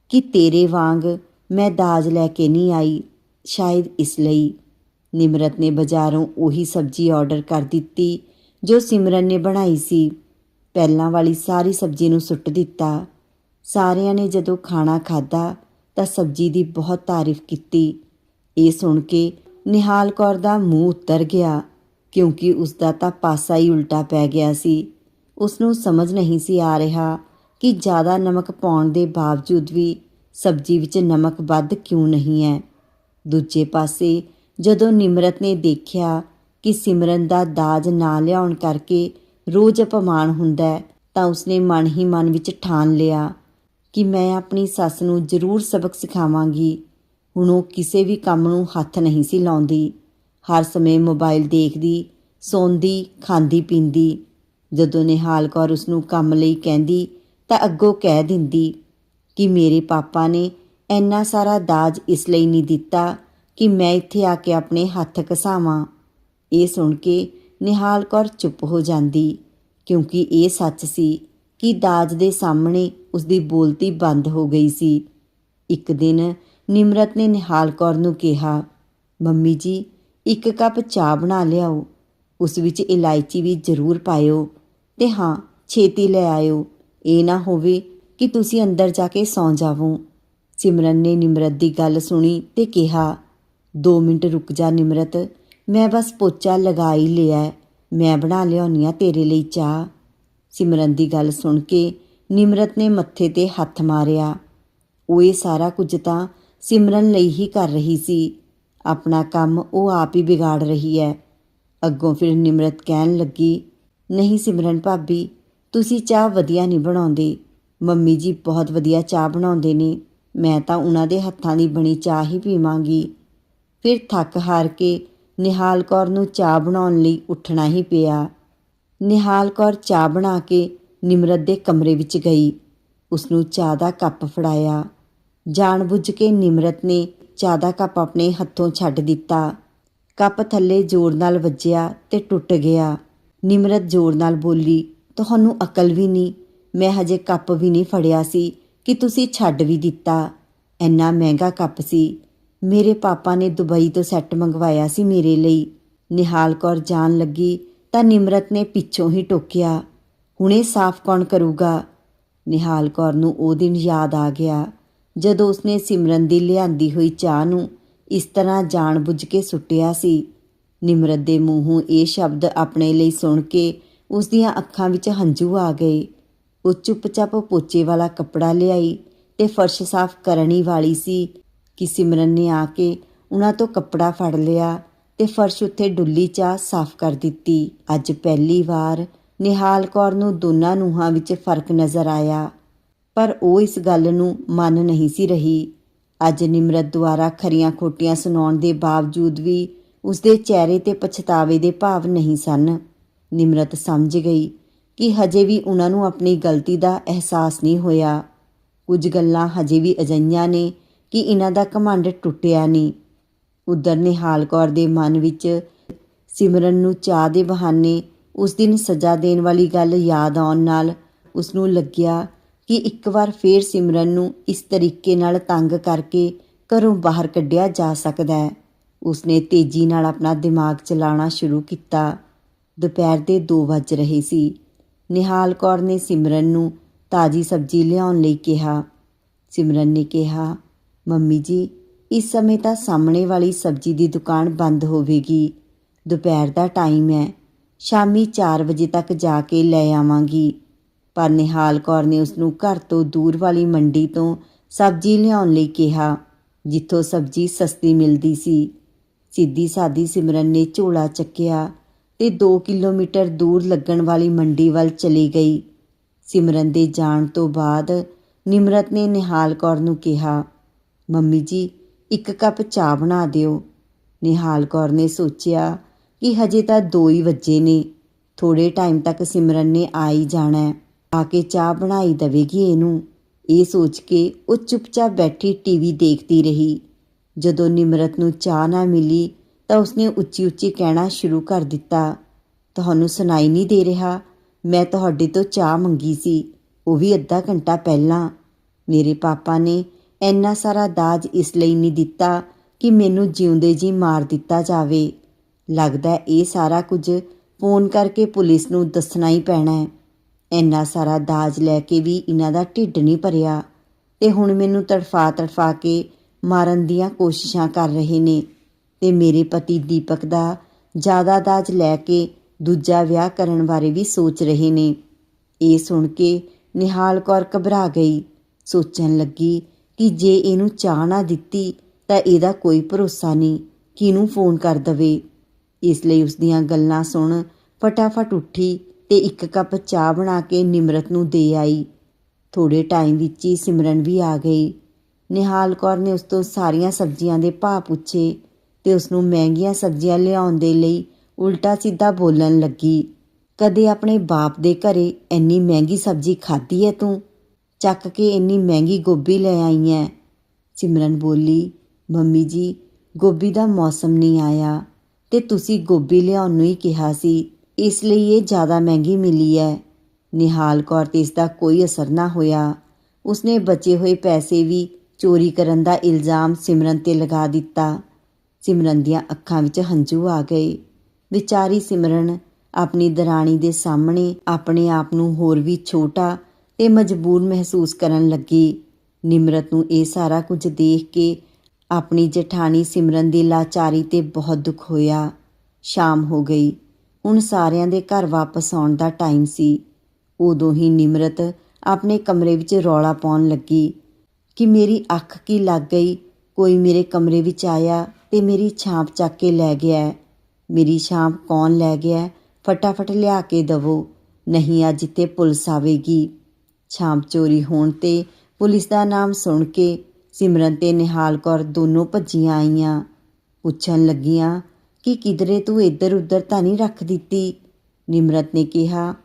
ਕਿ ਤੇਰੇ ਵਾਂਗ ਮੈਂ ਦਾਜ ਲੈ ਕੇ ਨਹੀਂ ਆਈ, ਸ਼ਾਇਦ ਇਸ ਲਈ। ਨਿਮਰਤ ਨੇ ਬਾਜ਼ਾਰੋਂ ਉਹੀ ਸਬਜ਼ੀ ਆਰਡਰ ਕਰ ਦਿੱਤੀ, ਜੋ ਸਿਮਰਨ ਨੇ ਬਣਾਈ ਸੀ। ਪਹਿਲਾਂ ਵਾਲੀ ਸਾਰੀ ਸਬਜ਼ੀ ਨੂੰ ਸੁੱਟ ਦਿੱਤਾ। ਸਾਰਿਆਂ ਨੇ ਜਦੋਂ ਖਾਣਾ ਖਾਧਾ, ਤਾਂ ਸਬਜ਼ੀ ਦੀ ਬਹੁਤ ਤਾਰੀਫ ਕੀਤੀ। ਇਹ ਸੁਣ ਕੇ ਨਿਹਾਲ ਕੌਰ ਦਾ ਮੂੰਹ ਉੱਤਰ ਗਿਆ, ਕਿਉਂਕਿ ਉਸ ਦਾ ਤਾਂ ਪਾਸਾ ਹੀ ਉਲਟਾ ਪੈ ਗਿਆ ਸੀ। ਉਸ ਨੂੰ ਸਮਝ ਨਹੀਂ ਸੀ ਆ ਰਿਹਾ ਕਿ ਜ਼ਿਆਦਾ ਨਮਕ ਪਾਉਣ ਦੇ ਬਾਵਜੂਦ ਵੀ ਸਬਜ਼ੀ ਵਿੱਚ ਨਮਕ ਵੱਧ ਕਿਉਂ ਨਹੀਂ ਹੈ। ਦੂਜੇ ਪਾਸੇ ਜਦੋਂ ਨਿਮਰਤ ਨੇ ਦੇਖਿਆ ਕਿ ਸਿਮਰਨ ਦਾ ਦਾਜ ਨਾ ਲਿਆਉਣ ਕਰਕੇ ਰੋਜ਼ ਅਪਮਾਨ ਹੁੰਦਾ ਤਾਂ ਉਸਨੇ ਮਨ ਹੀ ਮਨ ਵਿੱਚ ਠਾਣ ਲਿਆ ਕਿ ਮੈਂ ਆਪਣੀ ਸੱਸ ਨੂੰ ਜ਼ਰੂਰ ਸਬਕ ਸਿਖਾਵਾਂਗੀ। ਹੁਣ ਉਹ ਕਿਸੇ ਵੀ ਕੰਮ ਨੂੰ ਹੱਥ ਨਹੀਂ ਸੀ ਲਾਉਂਦੀ। ਹਰ ਸਮੇਂ ਮੋਬਾਈਲ ਦੇਖਦੀ, ਸੌਂਦੀ, ਖਾਂਦੀ, ਪੀਂਦੀ। ਜਦੋਂ ਨਿਹਾਲ ਕੌਰ ਉਸ ਨੂੰ ਕੰਮ ਲਈ ਕਹਿੰਦੀ ਤਾਂ ਅੱਗੋਂ ਕਹਿ ਦਿੰਦੀ ਕਿ ਮੇਰੇ ਪਾਪਾ ਨੇ ਇੰਨਾ ਸਾਰਾ ਦਾਜ ਇਸ ਲਈ ਨਹੀਂ ਦਿੱਤਾ ਕਿ ਮੈਂ ਇੱਥੇ ਆ ਕੇ ਆਪਣੇ ਹੱਥ ਘਸਾਵਾਂ ਇਹ ਸੁਣ ਕੇ ਨਿਹਾਲ ਕੌਰ ਚੁੱਪ ਹੋ ਜਾਂਦੀ, ਕਿਉਂਕਿ ਇਹ ਸੱਚ ਸੀ ਕਿ ਦਾਜ ਦੇ ਸਾਹਮਣੇ ਉਸਦੀ ਬੋਲਤੀ ਬੰਦ ਹੋ ਗਈ ਸੀ। ਇੱਕ ਦਿਨ ਨਿਮਰਤ ਨੇ ਨਿਹਾਲ ਕੌਰ ਨੂੰ ਕਿਹਾ, ਮੰਮੀ ਜੀ, ਇੱਕ ਕੱਪ ਚਾਹ ਬਣਾ ਲਿਆਓ। ਉਸ ਵਿੱਚ ਇਲਾਇਚੀ ਵੀ ਜ਼ਰੂਰ ਪਾਇਓ ਤੇ ਹਾਂ, ਛੇਤੀ ਲੈ ਆਇਓ। ਇਹ ਨਾ ਹੋਵੇ ਕਿ ਤੁਸੀਂ ਅੰਦਰ ਜਾ ਕੇ ਸੌਂ ਜਾਵੋ। ਸਿਮਰਨ ਨੇ ਨਿਮਰਤ ਦੀ ਗੱਲ ਸੁਣੀ ਤੇ ਕਿਹਾ 2 ਮਿੰਟ ਰੁਕ ਜਾ ਨਿਮਰਤ, ਮੈਂ ਬਸ ਪੋਚਾ ਲਗਾ ਹੀ ਲਿਆ। ਮੈਂ ਬਣਾ ਲਿਆਉਣੀ ਆ ਤੇਰੇ ਲਈ ਚਾਹ। ਸਿਮਰਨ ਦੀ ਗੱਲ ਸੁਣ ਕੇ ਨਿਮਰਤ ਨੇ ਮੱਥੇ ਤੇ ਹੱਥ ਮਾਰਿਆ। ਉਹ ਇਹ ਸਾਰਾ ਕੁਝ ਤਾਂ ਸਿਮਰਨ ਲਈ ਹੀ ਕਰ ਰਹੀ ਸੀ। ਆਪਣਾ ਕੰਮ ਉਹ ਆਪ ਹੀ ਵਿਗਾੜ ਰਹੀ ਹੈ। ਅੱਗੋਂ ਫਿਰ ਨਿਮਰਤ ਕਹਿਣ ਲੱਗੀ, ਨਹੀਂ ਸਿਮਰਨ ਭਾਬੀ, ਤੁਸੀਂ ਚਾਹ ਵਧੀਆ ਨਹੀਂ ਬਣਾਉਂਦੇ। ਮੰਮੀ ਜੀ ਬਹੁਤ ਵਧੀਆ ਚਾਹ ਬਣਾਉਂਦੇ ਨੇ। ਮੈਂ ਤਾਂ ਉਹਨਾਂ ਦੇ ਹੱਥਾਂ ਦੀ ਬਣੀ ਚਾਹ ਹੀ ਪੀਵਾਂਗੀ। ਫਿਰ ਥੱਕ ਹਾਰ ਕੇ ਨਿਹਾਲ ਕੌਰ ਨੂੰ ਚਾਹ ਬਣਾਉਣ ਲਈ ਉੱਠਣਾ ਹੀ ਪਿਆ। ਨਿਹਾਲ ਕੌਰ ਚਾਹ ਬਣਾ ਕੇ ਨਿਮਰਤ ਦੇ ਕਮਰੇ ਵਿੱਚ ਗਈ। ਉਸ ਨੂੰ ਚਾਹ ਦਾ ਕੱਪ ਫੜਾਇਆ। ਜਾਣਬੁੱਝ ਕੇ ਨਿਮਰਤ ਨੇ ਜ਼ਿਆਦਾ ਕੱਪ ਆਪਣੇ ਹੱਥੋਂ ਛੱਡ ਦਿੱਤਾ। ਕੱਪ ਥੱਲੇ ਜ਼ੋਰ ਨਾਲ ਵੱਜਿਆ ਤੇ ਟੁੱਟ ਗਿਆ। ਨਿਮਰਤ ਜ਼ੋਰ ਨਾਲ ਬੋਲੀ, ਤੁਹਾਨੂੰ ਅਕਲ ਵੀ ਨਹੀਂ। ਮੈਂ ਹਜੇ ਕੱਪ ਵੀ ਨਹੀਂ ਫੜਿਆ ਸੀ ਕਿ ਤੁਸੀਂ ਛੱਡ ਵੀ ਦਿੱਤਾ। ਇੰਨਾ ਮਹਿੰਗਾ ਕੱਪ ਸੀ। ਮੇਰੇ ਪਾਪਾ ਨੇ ਦੁਬਈ ਤੋਂ ਸੈੱਟ ਮੰਗਵਾਇਆ ਸੀ ਮੇਰੇ ਲਈ। ਨਿਹਾਲ ਕੌਰ ਜਾਣ ਲੱਗੀ ਤਾਂ ਨਿਮਰਤ ਨੇ ਪਿੱਛੋਂ ਹੀ ਟੋਕਿਆ, ਹੁਣੇ ਸਾਫ਼ ਕੌਣ ਕਰੂਗਾ? ਨਿਹਾਲ ਕੌਰ ਨੂੰ ਉਹ ਦਿਨ ਯਾਦ ਆ ਗਿਆ। ਜਦੋਂ ਉਸਨੇ ਸਿਮਰਨ ਦੀ ਲਿਆਂਦੀ ਹੋਈ ਚਾਹ ਨੂੰ ਇਸ ਤਰ੍ਹਾਂ ਜਾਣਬੁੱਝ ਕੇ ਸੁੱਟਿਆ ਸੀ, ਨਿਮਰਤ ਦੇ ਮੂੰਹੋਂ ਇਹ ਸ਼ਬਦ ਆਪਣੇ ਲਈ ਸੁਣ ਕੇ ਉਸ ਦੀਆਂ ਅੱਖਾਂ ਵਿੱਚ ਹੰਝੂ ਆ ਗਏ। ਉਹ ਚੁੱਪਚਾਪ ਪੋਚੇ ਵਾਲਾ ਕੱਪੜਾ ਲਿਆਈ ਤੇ ਫਰਸ਼ ਸਾਫ਼ ਕਰਨੀ ਵਾਲੀ ਸੀ ਕਿ ਸਿਮਰਨ ਨੇ ਆ ਕੇ ਉਹਨਾਂ ਤੋਂ ਕੱਪੜਾ ਫੜ ਲਿਆ ਤੇ ਫਰਸ਼ ਉੱਤੇ ਡੁੱਲੀ ਚਾਹ ਸਾਫ਼ ਕਰ ਦਿੱਤੀ। ਅੱਜ ਪਹਿਲੀ ਵਾਰ ਨਿਹਾਲ ਕੌਰ ਨੂੰ ਦੋਨਾਂ ਨੂੰਹਾਂ ਵਿੱਚ ਫ਼ਰਕ ਨਜ਼ਰ ਆਇਆ। ਪਰ ਉਹ ਇਸ ਗੱਲ ਨੂੰ ਮੰਨ ਨਹੀਂ ਸੀ ਰਹੀ। ਅੱਜ ਨਿਮਰਤ ਦੁਆਰਾ ਖਰੀਆਂ ਖੋਟੀਆਂ ਸੁਣਾਉਣ ਦੇ ਬਾਵਜੂਦ ਵੀ ਉਸਦੇ ਚਿਹਰੇ ਤੇ ਪਛਤਾਵੇ ਦੇ ਭਾਵ ਨਹੀਂ ਸਨ। ਨਿਮਰਤ ਸਮਝ ਗਈ ਕਿ ਹਜੇ ਵੀ ਉਹਨਾਂ ਨੂੰ ਆਪਣੀ ਗਲਤੀ ਦਾ ਅਹਿਸਾਸ ਨਹੀਂ ਹੋਇਆ। ਕੁਝ ਗੱਲਾਂ ਹਜੇ ਵੀ ਅਜਈਆਂ ਨੇ ਕਿ ਇਹਨਾਂ ਦਾ ਘਮੰਡ ਟੁੱਟਿਆ ਨਹੀਂ। ਉਧਰ ਨਿਹਾਲ ਕੌਰ ਦੇ ਮਨ ਵਿੱਚ ਸਿਮਰਨ ਨੂੰ ਚਾਹ ਦੇ ਬਹਾਨੇ ਉਸ ਦਿਨ ਸਜ਼ਾ ਦੇਣ ਵਾਲੀ ਗੱਲ ਯਾਦ ਆਉਣ ਨਾਲ ਉਸ ਨੂੰ ਲੱਗਿਆ ਕਿ ਇੱਕ ਵਾਰ ਫੇਰ ਸਿਮਰਨ ਨੂੰ ਇਸ ਤਰੀਕੇ ਨਾਲ ਤੰਗ ਕਰਕੇ ਘਰੋਂ ਬਾਹਰ ਕੱਢਿਆ ਜਾ ਸਕਦਾ ਹੈ। ਉਸਨੇ ਤੇਜ਼ੀ ਨਾਲ ਆਪਣਾ ਦਿਮਾਗ ਚਲਾਉਣਾ ਸ਼ੁਰੂ ਕੀਤਾ। ਦੁਪਹਿਰ ਦੇ 2 ਵੱਜ ਰਹੇ ਸੀ। ਨਿਹਾਲ ਕੌਰ ਨੇ ਸਿਮਰਨ ਨੂੰ ਤਾਜੀ ਸਬਜ਼ੀ ਲਿਆਉਣ ਲਈ ਕਿਹਾ। ਸਿਮਰਨ ਨੇ ਕਿਹਾ, ਮੰਮੀ ਜੀ, ਇਸ ਸਮੇਂ ਤਾਂ ਸਾਹਮਣੇ ਵਾਲੀ ਸਬਜ਼ੀ ਦੀ ਦੁਕਾਨ ਬੰਦ ਹੋਵੇਗੀ। ਦੁਪਹਿਰ ਦਾ ਟਾਈਮ ਹੈ। ਸ਼ਾਮੀ 4 ਵਜੇ ਤੱਕ ਜਾ ਕੇ ਲੈ ਆਵਾਂਗੀ। ਪਰ ਨਿਹਾਲ ਕੌਰ ਨੇ ਉਸ ਨੂੰ ਘਰ ਤੋਂ ਦੂਰ ਵਾਲੀ ਮੰਡੀ ਤੋਂ ਸਬਜ਼ੀ ਲਿਆਉਣ ਲਈ ਕਿਹਾ, ਜਿੱਥੋਂ ਸਬਜ਼ੀ ਸਸਤੀ ਮਿਲਦੀ ਸੀ। ਸਿੱਧੀ ਸਾਦੀ ਸਿਮਰਨ ਨੇ ਝੋਲਾ ਚੱਕਿਆ ਤੇ 2 ਕਿਲੋਮੀਟਰ ਦੂਰ ਲੱਗਣ ਵਾਲੀ ਮੰਡੀ ਵੱਲ ਚਲੀ ਗਈ। ਸਿਮਰਨ ਦੇ ਜਾਣ ਤੋਂ ਬਾਅਦ ਨਿਮਰਤ ਨੇ ਨਿਹਾਲ ਕੌਰ ਨੂੰ ਕਿਹਾ, ਮੰਮੀ ਜੀ, ਇੱਕ ਕੱਪ ਚਾਹ ਬਣਾ ਦਿਓ। ਨਿਹਾਲ ਕੌਰ ਨੇ ਸੋਚਿਆ ਕਿ ਹਜੇ ਤਾਂ 2 ਹੀ ਵੱਜੇ ਨੇ। ਥੋੜੇ ਟਾਈਮ ਤੱਕ ਸਿਮਰਨ ਨੇ ਆ ਹੀ ਜਾਣਾ ਹੈ। ਆ ਕੇ ਚਾਹ ਬਣਾਈ ਦੇਵੇਗੀ ਇਹਨੂੰ। ਇਹ ਸੋਚ ਕੇ ਉਹ ਚੁੱਪਚਾਪ ਬੈਠੀ ਟੀਵੀ ਦੇਖਦੀ ਰਹੀ। ਜਦੋਂ ਨਿਮਰਤ ਨੂੰ ਚਾਹ ਨਾ ਮਿਲੀ ਤਾਂ ਉਸਨੇ ਉੱਚੀ ਉੱਚੀ ਕਹਿਣਾ ਸ਼ੁਰੂ ਕਰ ਦਿੱਤਾ, ਤੁਹਾਨੂੰ ਸੁਣਾਈ ਨਹੀਂ ਦੇ ਰਿਹਾ। ਮੈਂ ਤੁਹਾਡੇ ਤੋਂ ਚਾਹ ਮੰਗੀ ਸੀ। ਉਹ ਵੀ ਅੱਧਾ ਘੰਟਾ ਪਹਿਲਾਂ। ਮੇਰੇ ਪਾਪਾ ਨੇ ਇੰਨਾ ਸਾਰਾ ਦਾਜ ਇਸ ਲਈ ਨਹੀਂ ਦਿੱਤਾ ਕਿ ਮੈਨੂੰ ਜਿਉਂਦੇ ਜੀ ਮਾਰ ਦਿੱਤਾ ਜਾਵੇ। ਲੱਗਦਾ ਇਹ ਸਾਰਾ ਕੁਝ ਫੋਨ ਕਰਕੇ ਪੁਲਿਸ ਨੂੰ ਦੱਸਣਾ ਹੀ ਪੈਣਾ ਹੈ। ਇੰਨਾ ਸਾਰਾ ਦਾਜ ਲੈ ਕੇ ਵੀ ਇਹਨਾਂ ਦਾ ਢਿੱਡ ਨਹੀਂ ਭਰਿਆ। ਤੇ ਹੁਣ ਮੈਨੂੰ ਤੜਫਾ ਤੜਫਾ ਕੇ ਮਾਰਨ ਦੀਆਂ ਕੋਸ਼ਿਸ਼ਾਂ ਕਰ ਰਹੇ ਨੇ ਤੇ ਮੇਰੇ ਪਤੀ ਦੀਪਕ ਦਾ ਜ਼ਿਆਦਾ ਦਾਜ ਲੈ ਕੇ ਦੂਜਾ ਵਿਆਹ ਕਰਨ ਬਾਰੇ ਵੀ ਸੋਚ ਰਹੇ ਨੇ। ਇਹ ਸੁਣ ਕੇ ਨਿਹਾਲ ਕੌਰ ਘਬਰਾ ਗਈ। ਸੋਚਣ ਲੱਗੀ ਕਿ ਜੇ ਇਹਨੂੰ ਚਾਹ ਨਾ ਦਿੱਤੀ ਤਾਂ ਇਹਦਾ ਕੋਈ ਭਰੋਸਾ ਨਹੀਂ ਕਿਹਨੂੰ ਫੋਨ ਕਰ ਦਵੇ। ਇਸ ਲਈ ਉਸ ਦੀਆਂ ਗੱਲਾਂ ਸੁਣ ਫਟਾਫਟ ਉੱਠੀ ਤੇ ਇੱਕ ਕੱਪ ਚਾਹ ਬਣਾ ਕੇ ਨਿਮਰਤ ਨੂੰ ਦੇ ਆਈ। ਥੋੜੇ ਟਾਈਮ ਵਿੱਚ ਹੀ ਸਿਮਰਨ ਵੀ ਆ ਗਈ। ਨਿਹਾਲ ਕੌਰ ਨੇ ਉਸ ਤੋਂ ਸਾਰੀਆਂ ਸਬਜ਼ੀਆਂ ਦੇ ਭਾਅ ਪੁੱਛੇ ਤੇ ਉਸ ਨੂੰ ਮਹਿੰਗੀਆਂ ਸਬਜ਼ੀਆਂ ਲਿਆਉਣ ਦੇ ਲਈ ਉਲਟਾ ਸਿੱਧਾ ਬੋਲਣ ਲੱਗੀ। ਕਦੇ ਆਪਣੇ ਬਾਪ ਦੇ ਘਰੇ ਇੰਨੀ ਮਹਿੰਗੀ ਸਬਜ਼ੀ ਖਾਧੀ ਹੈ ਤੂੰ? ਚੱਕ ਕੇ ਇੰਨੀ ਮਹਿੰਗੀ ਗੋਭੀ ਲੈ ਆਈ ਹੈ ਸਿਮਰਨ ਬੋਲੀ, ਮੰਮੀ ਜੀ, ਗੋਭੀ ਦਾ ਮੌਸਮ ਨਹੀਂ ਆਇਆ ਤੇ ਤੁਸੀਂ ਗੋਭੀ ਲਿਆਉਣ ਨੂੰ ਹੀ ਕਿਹਾ ਸੀ। ਇਸ ਲਈ ਇਹ ਜ਼ਿਆਦਾ ਮਹਿੰਗੀ ਮਿਲੀ ਹੈ। ਨਿਹਾਲ ਕੌਰ ਤੇ ਇਸ ਦਾ ਕੋਈ ਅਸਰ ਨਾ ਹੋਇਆ। ਉਸਨੇ ਬਚੇ ਹੋਏ ਪੈਸੇ ਵੀ ਚੋਰੀ ਕਰਨ ਦਾ ਇਲਜ਼ਾਮ ਸਿਮਰਨ ਤੇ ਲਗਾ ਦਿੱਤਾ। ਸਿਮਰਨ ਦੀਆਂ ਅੱਖਾਂ ਵਿੱਚ ਹੰਝੂ ਆ ਗਏ। ਵਿਚਾਰੀ ਸਿਮਰਨ ਆਪਣੀ ਦਰਾਣੀ ਦੇ ਸਾਹਮਣੇ ਆਪਣੇ ਆਪ ਨੂੰ ਹੋਰ ਵੀ ਛੋਟਾ ਤੇ ਮਜਬੂਰ ਮਹਿਸੂਸ ਕਰਨ ਲੱਗੀ। ਨਿਮਰਤ ਨੂੰ ਇਹ ਸਾਰਾ ਕੁਝ ਦੇਖ ਕੇ ਆਪਣੀ ਜਠਾਣੀ ਸਿਮਰਨ ਦੀ ਲਾਚਾਰੀ ਤੇ ਬਹੁਤ ਦੁੱਖ ਹੋਇਆ। ਸ਼ਾਮ ਹੋ ਗਈ। ਹੁਣ ਸਾਰਿਆਂ ਦੇ ਘਰ ਵਾਪਸ ਆਉਣ ਦਾ ਟਾਈਮ ਸੀ। ਉਦੋਂ ਹੀ ਨਿਮਰਤ ਆਪਣੇ ਕਮਰੇ ਵਿੱਚ ਰੌਲਾ ਪਾਉਣ ਲੱਗੀ ਕਿ ਮੇਰੀ ਅੱਖ ਕੀ ਲੱਗ ਗਈ। ਕੋਈ ਮੇਰੇ ਕਮਰੇ ਵਿੱਚ ਆਇਆ ਤੇ ਮੇਰੀ ਛਾਂਪ ਚੱਕ ਕੇ ਲੈ ਗਿਆ। ਮੇਰੀ ਛਾਂਪ ਕੌਣ ਲੈ ਗਿਆ? ਫਟਾਫਟ ਲਿਆ ਕੇ ਦਵੋ। ਨਹੀਂ, ਅੱਜ ਤੇ ਪੁਲਿਸ ਆਵੇਗੀ। ਛਾਂਪ ਚੋਰੀ ਹੋਣ ਤੇ ਪੁਲਿਸ ਦਾ ਨਾਮ ਸੁਣ ਕੇ ਸਿਮਰਨ ਤੇ ਨਿਹਾਲ ਕੌਰ ਦੋਨੋਂ ਭੱਜੀਆਂ ਆਈਆਂ। ਪੁੱਛਣ ਲੱਗੀਆਂ ਕਿ ਕਿਧਰੇ ਤੂੰ ਇੱਧਰ ਉੱਧਰ ਤਾਂ ਨਹੀਂ ਰੱਖ ਦਿੱਤੀ? ਨਿਮਰਤ ਨੇ ਕਿਹਾ,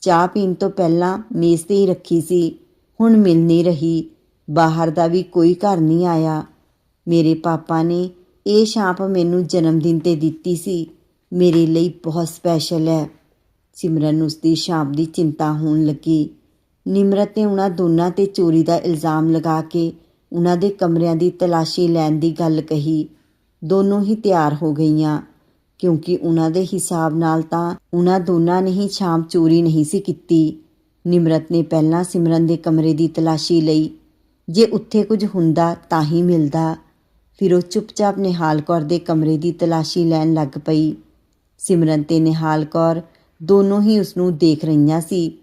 ਚਾਹ ਪੀਣ ਤੋਂ ਪਹਿਲਾਂ ਮੇਜ਼ ਤੇ ਹੀ ਰੱਖੀ ਸੀ, ਹੁਣ ਮਿਲ ਨਹੀਂ ਰਹੀ। ਬਾਹਰ ਦਾ ਵੀ ਕੋਈ ਘਰ ਨਹੀਂ ਆਇਆ। ਮੇਰੇ ਪਾਪਾ ਨੇ ਇਹ ਛਾਂਪ ਮੈਨੂੰ ਜਨਮ ਦਿਨ ਤੇ ਦਿੱਤੀ ਸੀ। ਮੇਰੇ ਲਈ ਬਹੁਤ ਸਪੈਸ਼ਲ ਹੈ। ਸਿਮਰਨ ਨੂੰ ਉਸਦੀ ਛਾਂਪ ਦੀ ਚਿੰਤਾ ਹੋਣ ਲੱਗੀ। ਨਿਮਰਤ ਨੇ ਉਹਨਾਂ ਦੋਨਾਂ ਤੇ ਚੋਰੀ ਦਾ ਇਲਜ਼ਾਮ ਲਗਾ ਕੇ ਉਹਨਾਂ ਦੇ ਕਮਰਿਆਂ ਦੀ ਤਲਾਸ਼ੀ ਲੈਣ ਦੀ ਗੱਲ ਕਹੀ। ਦੋਨੋਂ ਹੀ ਤਿਆਰ ਹੋ ਗਈਆਂ। ਕਿਉਂਕਿ ਉਹਨਾਂ ਦੇ ਹਿਸਾਬ ਨਾਲ ਤਾਂ ਉਹਨਾਂ ਦੋਨਾਂ ਨੇ ਹੀ ਛਾਂਪ ਚੋਰੀ ਨਹੀਂ ਸੀ ਕੀਤੀ। ਨਿਮਰਤ ਨੇ ਪਹਿਲਾਂ ਸਿਮਰਨ ਦੇ ਕਮਰੇ ਦੀ ਤਲਾਸ਼ੀ ਲਈ, ਜੇ ਉੱਥੇ ਕੁਝ ਹੁੰਦਾ ਤਾਂ ਹੀ ਮਿਲਦਾ। ਫਿਰ ਉਹ ਚੁੱਪਚਾਪ ਨਿਹਾਲ ਕੌਰ ਦੇ ਕਮਰੇ ਦੀ ਤਲਾਸ਼ੀ ਲੈਣ ਲੱਗ ਪਈ। ਸਿਮਰਨ ਤੇ ਨਿਹਾਲ ਕੌਰ ਦੋਨੋਂ ਹੀ ਉਸ ਨੂੰ ਦੇਖ ਰਹੀਆਂ ਸੀ।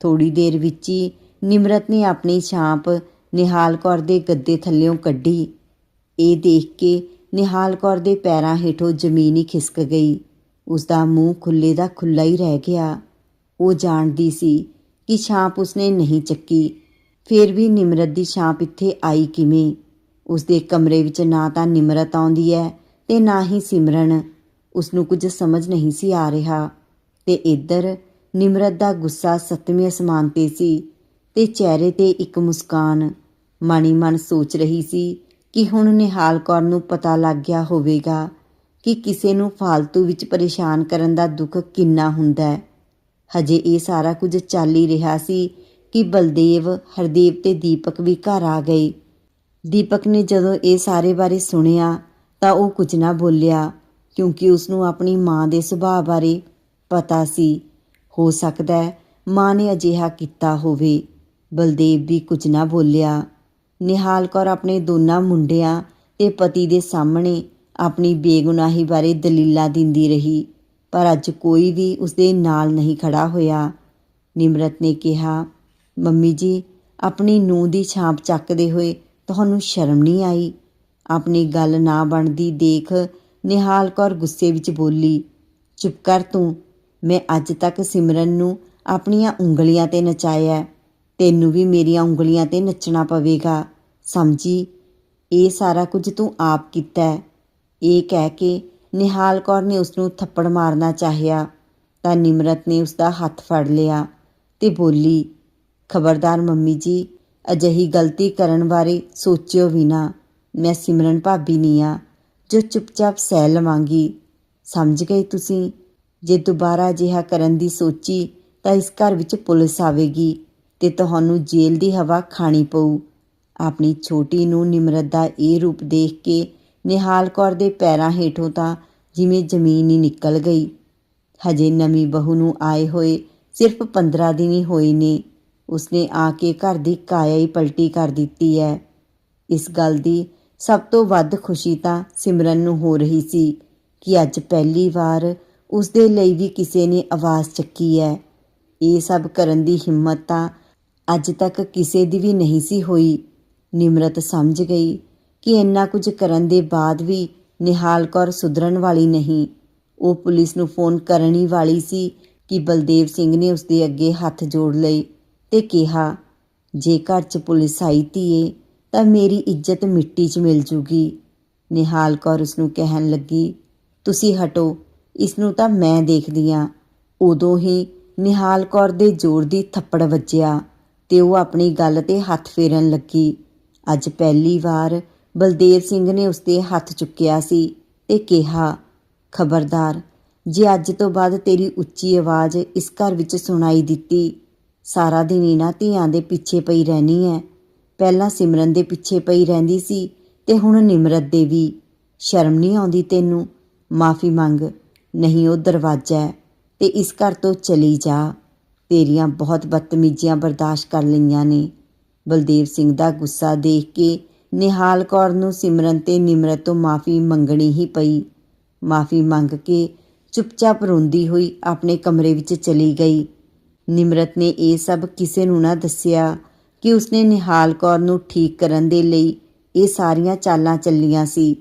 ਥੋੜੀ ਦੇਰ ਵਿੱਚ ਹੀ ਨਿਮਰਤ ਨੇ ਆਪਣੀ ਛਾਂਪ ਨਿਹਾਲ ਕੌਰ ਦੇ ਗੱਦੇ ਥੱਲਿਓਂ ਕੱਢੀ। ਇਹ ਦੇਖ ਕੇ ਨਿਹਾਲ ਕੌਰ ਦੇ ਪੈਰਾਂ ਹੇਠੋਂ ਜ਼ਮੀਨ ਹੀ ਖਿਸਕ ਗਈ। ਉਸ ਦਾ ਮੂੰਹ ਖੁੱਲੇ ਦਾ ਖੁੱਲਾ ਹੀ ਰਹਿ ਗਿਆ। ਉਹ ਜਾਣਦੀ ਸੀ ਕਿ ਛਾਂਪ ਉਸਨੇ ਨਹੀਂ ਚੱਕੀ। ਫਿਰ ਵੀ ਨਿਮਰਤ ਦੀ ਛਾਂਪ ਇੱਥੇ ਆਈ ਕਿਵੇਂ? ਉਸ ਦੇ ਕਮਰੇ ਵਿੱਚ ਨਾ ਤਾਂ ਨਿਮਰਤ ਆਉਂਦੀ ਹੈ ਤੇ ਨਾ ਹੀ ਸਿਮਰਨ। ਉਸ ਨੂੰ ਕੁਝ ਸਮਝ ਨਹੀਂ ਸੀ ਆ ਰਿਹਾ। ਤੇ ਇੱਧਰ ਨਿਮਰਤ ਦਾ ਗੁੱਸਾ ਸੱਤਵੇਂ ਅਸਮਾਨ ਤੇ ਸੀ ਤੇ ਚਿਹਰੇ ਤੇ ਇੱਕ ਮੁਸਕਾਨ। ਮਣੀ ਮਨ ਸੋਚ ਰਹੀ ਸੀ ਕਿ ਹੁਣ ਨਿਹਾਲ ਕੌਰ ਨੂੰ ਪਤਾ ਲੱਗ ਗਿਆ ਹੋਵੇਗਾ ਕਿ ਕਿਸੇ ਨੂੰ ਫਾਲਤੂ ਵਿੱਚ ਪਰੇਸ਼ਾਨ ਕਰਨ ਦਾ ਦੁੱਖ ਕਿੰਨਾ ਹੁੰਦਾ ਹੈ। ਹਜੇ ਇਹ ਸਾਰਾ ਕੁਝ ਚੱਲ ਹੀ ਰਿਹਾ ਸੀ ਕਿ ਬਲਦੇਵ, ਹਰਦੇਵ ਤੇ ਦੀਪਕ ਵੀ ਘਰ ਆ ਗਏ। ਦੀਪਕ ਨੇ ਜਦੋਂ ਇਹ ਸਾਰੇ ਬਾਰੇ ਸੁਣਿਆ ਤਾਂ ਉਹ ਕੁਝ ਨਾ ਬੋਲਿਆ, ਕਿਉਂਕਿ ਉਸ ਨੂੰ ਆਪਣੀ ਮਾਂ ਦੇ ਸੁਭਾਅ ਬਾਰੇ ਪਤਾ ਸੀ। ਹੋ ਸਕਦਾ ਹੈ ਮਾਂ ਨੇ ਅਜਿਹਾ ਕੀਤਾ ਹੋਵੇ। ਬਲਦੇਵ ਵੀ ਕੁਝ ਨਾ ਬੋਲਿਆ। ਨਿਹਾਲ ਕੌਰ ਆਪਣੇ ਦੋਨਾਂ ਮੁੰਡਿਆਂ ਤੇ ਪਤੀ ਦੇ ਸਾਹਮਣੇ ਆਪਣੀ ਬੇਗੁਨਾਹੀ ਬਾਰੇ ਦਲੀਲਾਂ ਦਿੰਦੀ ਰਹੀ, ਪਰ ਅੱਜ ਕੋਈ ਵੀ ਉਸਦੇ ਨਾਲ ਨਹੀਂ ਖੜਾ ਹੋਇਆ। ਨਿਮਰਤ ਨੇ ਕਿਹਾ, ਮੰਮੀ ਜੀ, ਆਪਣੀ ਨੂੰਹ ਦੀ ਛਾਂਪ ਚੱਕਦੇ ਹੋਏ ਤੁਹਾਨੂੰ ਸ਼ਰਮ ਨਹੀਂ ਆਈ? ਆਪਣੀ ਗੱਲ ਨਾ ਬਣਦੀ ਦੇਖ ਨਿਹਾਲ ਕੌਰ ਗੁੱਸੇ ਵਿੱਚ ਬੋਲੀ, ਚੁੱਪ ਕਰ ਤੂੰ, ਮੈਂ ਅੱਜ ਤੱਕ ਸਿਮਰਨ ਨੂੰ ਆਪਣੀਆਂ ਉਂਗਲੀਆਂ ਤੇ ਨਚਾਇਆ। ਤੈਨੂੰ ਵੀ ਮੇਰੀਆਂ ਉਂਗਲੀਆਂ ਤੇ ਨੱਚਣਾ ਪਵੇਗਾ। ਸਮਝੀ? ਇਹ ਸਾਰਾ ਕੁਝ ਤੂੰ ਆਪ ਕੀਤਾ ਹੈ। ਇਹ ਕਹਿ ਕੇ ਨਿਹਾਲ ਕੌਰ ਨੇ ਉਸ ਨੂੰ ਥੱਪੜ ਮਾਰਨਾ ਚਾਹਿਆ। ਤਾਂ ਨਿਮਰਤ ਨੇ ਉਸ ਦਾ ਹੱਥ ਫੜ ਲਿਆ ਤੇ ਬੋਲੀ, ਖਬਰਦਾਰ ਮੰਮੀ ਜੀ, ਅਜਿਹੀ ਗਲਤੀ ਕਰਨ ਬਾਰੇ ਸੋਚਿਓ ਵੀ ਨਾ। ਮੈਂ ਸਿਮਰਨ ਭਾਬੀ ਨਹੀਂ ਆ, ਜੋ ਚੁੱਪਚਾਪ ਸਹਿ ਲਵਾਂਗੀ। ਸਮਝ ਗਏ ਤੁਸੀਂ? ਜੇ ਦੁਬਾਰਾ ਅਜਿਹਾ ਕਰਨ ਦੀ ਸੋਚੀ ਤਾਂ ਇਸ ਘਰ ਵਿੱਚ ਪੁਲਿਸ ਆਵੇਗੀ। ਤੇ ਤੁਹਾਨੂੰ ਜੇਲ੍ਹ ਦੀ ਹਵਾ ਖਾਣੀ ਪਊ। ਆਪਣੀ ਛੋਟੀ ਨੂੰ ਨਿਮਰਤ ਦਾ ਇਹ ਰੂਪ ਦੇਖ ਕੇ ਨਿਹਾਲ ਕੌਰ ਦੇ ਪੈਰਾਂ ਹੇਠੋਂ ਤਾਂ ਜਿਵੇਂ ਜ਼ਮੀਨ ਹੀ ਨਿਕਲ ਗਈ। ਹਜੇ ਨਵੀਂ ਬਹੂ ਨੂੰ ਆਏ ਹੋਏ ਸਿਰਫ 15 ਦਿਨ ਹੀ ਹੋਏ ਨੇ। ਉਸਨੇ ਆ ਕੇ ਘਰ ਦੀ ਕਾਇਆ ਹੀ ਪਲਟੀ ਕਰ ਦਿੱਤੀ ਹੈ। ਇਸ ਗੱਲ ਦੀ ਸਭ ਤੋਂ ਵੱਧ ਖੁਸ਼ੀ ਤਾਂ ਸਿਮਰਨ ਨੂੰ ਹੋ ਰਹੀ ਸੀ ਕਿ ਅੱਜ ਪਹਿਲੀ ਵਾਰ ਉਸ ਦੇ ਲਈ ਵੀ ਕਿਸੇ ਨੇ ਆਵਾਜ਼ ਚੱਕੀ ਹੈ। ਇਹ ਸਭ ਕਰਨ ਦੀ ਹਿੰਮਤ ਤਾਂ ਅੱਜ ਤੱਕ ਕਿਸੇ ਦੀ ਵੀ ਨਹੀਂ ਸੀ ਹੋਈ। ਨਿਮਰਤ ਸਮਝ ਗਈ ਕਿ ਇੰਨਾ ਕੁਝ ਕਰਨ ਦੇ ਬਾਅਦ ਵੀ ਨਿਹਾਲ ਕੌਰ ਸੁਧਰਨ ਵਾਲੀ ਨਹੀਂ। ਉਹ ਪੁਲਿਸ ਨੂੰ ਫੋਨ ਕਰਨ ਹੀ ਵਾਲੀ ਸੀ ਕਿ ਬਲਦੇਵ ਸਿੰਘ ਨੇ ਉਸ ਦੇ ਅੱਗੇ ਹੱਥ ਜੋੜ ਲਏ ਤੇ ਕਿਹਾ, ਜੇ ਘਰ 'ਚ ਪੁਲਿਸ ਆਈ ਧੀਏ, ਤਾਂ ਮੇਰੀ ਇੱਜ਼ਤ ਮਿੱਟੀ 'ਚ ਮਿਲ ਜੂਗੀ। ਨਿਹਾਲ ਕੌਰ ਉਸ ਨੂੰ ਕਹਿਣ ਲੱਗੀ, ਤੁਸੀਂ ਹਟੋ, ਇਸ ਨੂੰ ਤਾਂ ਮੈਂ ਦੇਖਦੀ ਆ। ਉਦੋਂ ਹੀ ਨਿਹਾਲ ਕੌਰ ਦੇ ਜ਼ੋਰ ਦੀ ਥੱਪੜ ਵੱਜਿਆ। ਤੇ ਉਹ ਆਪਣੀ ਗੱਲ ਤੇ ਹੱਥ ਫੇਰਨ ਲੱਗੀ। ਅੱਜ ਪਹਿਲੀ ਵਾਰ ਬਲਦੇਵ ਸਿੰਘ ਨੇ ਉਸ ਦੇ ਹੱਥ ਚੁੱਕਿਆ ਸੀ ਤੇ ਕਿਹਾ, ਖਬਰਦਾਰ, ਜੇ ਅੱਜ ਤੋਂ ਬਾਅਦ ਤੇਰੀ ਉੱਚੀ ਆਵਾਜ਼ ਇਸ ਘਰ ਵਿੱਚ ਸੁਣਾਈ ਦਿੱਤੀ, ਸਾਰਾ ਦਿਨ ਇਹਨਾਂ ਧੀਆਂ ਦੇ ਪਿੱਛੇ ਪਈ ਰਹਿਣੀ ਹੈ ਪਹਿਲਾਂ ਸਿਮਰਨ ਦੇ ਪਿੱਛੇ ਪਈ ਰਹਿੰਦੀ ਸੀ ਤੇ ਹੁਣ ਨਿਮਰਤ ਦੇ ਵੀ। ਸ਼ਰਮ ਨਹੀਂ ਆਉਂਦੀ ਤੈਨੂੰ? ਮਾਫੀ ਮੰਗ, ਨਹੀਂ ਉਹ ਦਰਵਾਜ਼ਾ ਹੈ ਤੇ ਇਸ ਘਰ ਤੋਂ ਚਲੀ ਜਾ। ਤੇਰੀਆਂ ਬਹੁਤ ਬਦਤਮੀਜ਼ੀਆਂ ਬਰਦਾਸ਼ਤ ਕਰ ਲਈਆਂ ਨੇ। ਬਲਦੇਵ ਸਿੰਘ ਦਾ ਗੁੱਸਾ ਦੇਖ ਕੇ ਨਿਹਾਲ ਕੌਰ ਨੂੰ ਸਿਮਰਨ ਤੇ ਨਿਮਰਤ ਤੋਂ ਮਾਫੀ ਮੰਗਣੀ ਹੀ ਪਈ। ਮਾਫੀ ਮੰਗ ਕੇ ਚੁੱਪਚਾਪ ਰੋਂਦੀ ਹੋਈ ਆਪਣੇ ਕਮਰੇ ਵਿੱਚ ਚਲੀ ਗਈ। ਨਿਮਰਤ ਨੇ ਇਹ ਸਭ ਕਿਸੇ ਨੂੰ ਨਾ ਦੱਸਿਆ ਕਿ ਉਸਨੇ ਨਿਹਾਲ ਕੌਰ ਨੂੰ ਠੀਕ ਕਰਨ ਦੇ ਲਈ ਇਹ ਸਾਰੀਆਂ ਚਾਲਾਂ ਚੱਲੀਆਂ ਸੀ।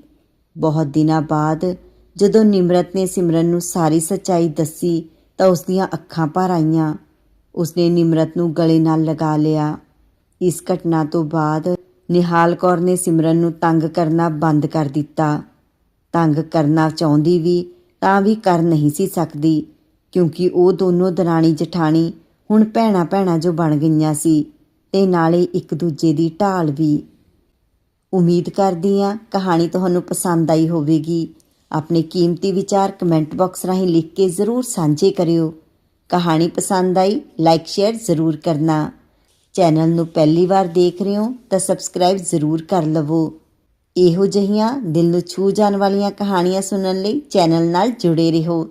ਬਹੁਤ ਦਿਨਾਂ ਬਾਅਦ ਜਦੋਂ ਨਿਮਰਤ ਨੇ ਸਿਮਰਨ ਨੂੰ ਸਾਰੀ ਸੱਚਾਈ ਦੱਸੀ ਤਾਂ ਉਸ ਦੀਆਂ ਅੱਖਾਂ ਭਰ ਆਈਆਂ। ਉਸਨੇ ਨਿਮਰਤ ਨੂੰ ਗਲੇ ਨਾਲ ਲਗਾ ਲਿਆ। ਇਸ ਘਟਨਾ ਤੋਂ ਬਾਅਦ ਨਿਹਾਲ ਕੌਰ ਨੇ ਸਿਮਰਨ ਨੂੰ ਤੰਗ ਕਰਨਾ ਬੰਦ ਕਰ ਦਿੱਤਾ। ਤੰਗ ਕਰਨਾ ਚਾਹੁੰਦੀ ਵੀ ਤਾਂ ਵੀ ਕਰ ਨਹੀਂ ਸੀ ਸਕਦੀ, ਕਿਉਂਕਿ ਉਹ ਦੋਨੋਂ ਦਰਾਣੀ ਜਠਾਣੀ ਹੁਣ ਭੈਣਾ ਭੈਣਾ ਜੋ ਬਣ ਗਈਆਂ ਸੀ ਤੇ ਨਾਲੇ ਇੱਕ ਦੂਜੇ ਦੀ ਢਾਲ ਵੀ। ਉਮੀਦ ਕਰਦੀ ਹਾਂ ਕਹਾਣੀ ਤੁਹਾਨੂੰ ਪਸੰਦ ਆਈ ਹੋਵੇਗੀ। ਆਪਣੇ ਕੀਮਤੀ ਵਿਚਾਰ ਕਮੈਂਟ ਬਾਕਸ ਰਾਹੀਂ ਲਿਖ ਕੇ ਜ਼ਰੂਰ ਸਾਂਝੇ ਕਰਿਓ। ਕਹਾਣੀ ਪਸੰਦ ਆਈ ਲਾਈਕ ਸ਼ੇਅਰ ਜ਼ਰੂਰ ਕਰਨਾ। ਚੈਨਲ ਨੂੰ ਪਹਿਲੀ ਵਾਰ ਦੇਖ ਰਹੇ ਹੋ ਤਾਂ ਸਬਸਕ੍ਰਾਈਬ ਜ਼ਰੂਰ ਕਰ ਲਵੋ। ਇਹੋ ਜਿਹੀਆਂ ਦਿਲ ਨੂੰ ਛੂ ਜਾਣ ਵਾਲੀਆਂ ਕਹਾਣੀਆਂ ਸੁਣਨ ਲਈ ਚੈਨਲ ਨਾਲ ਜੁੜੇ ਰਹੋ।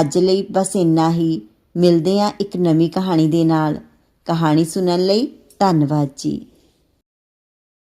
ਅੱਜ ਲਈ ਬਸ ਇੰਨਾ ਹੀ। ਮਿਲਦੇ ਹਾਂ ਇੱਕ ਨਵੀਂ ਕਹਾਣੀ ਦੇ ਨਾਲ। ਕਹਾਣੀ ਸੁਣਨ ਲਈ ਧੰਨਵਾਦ ਜੀ।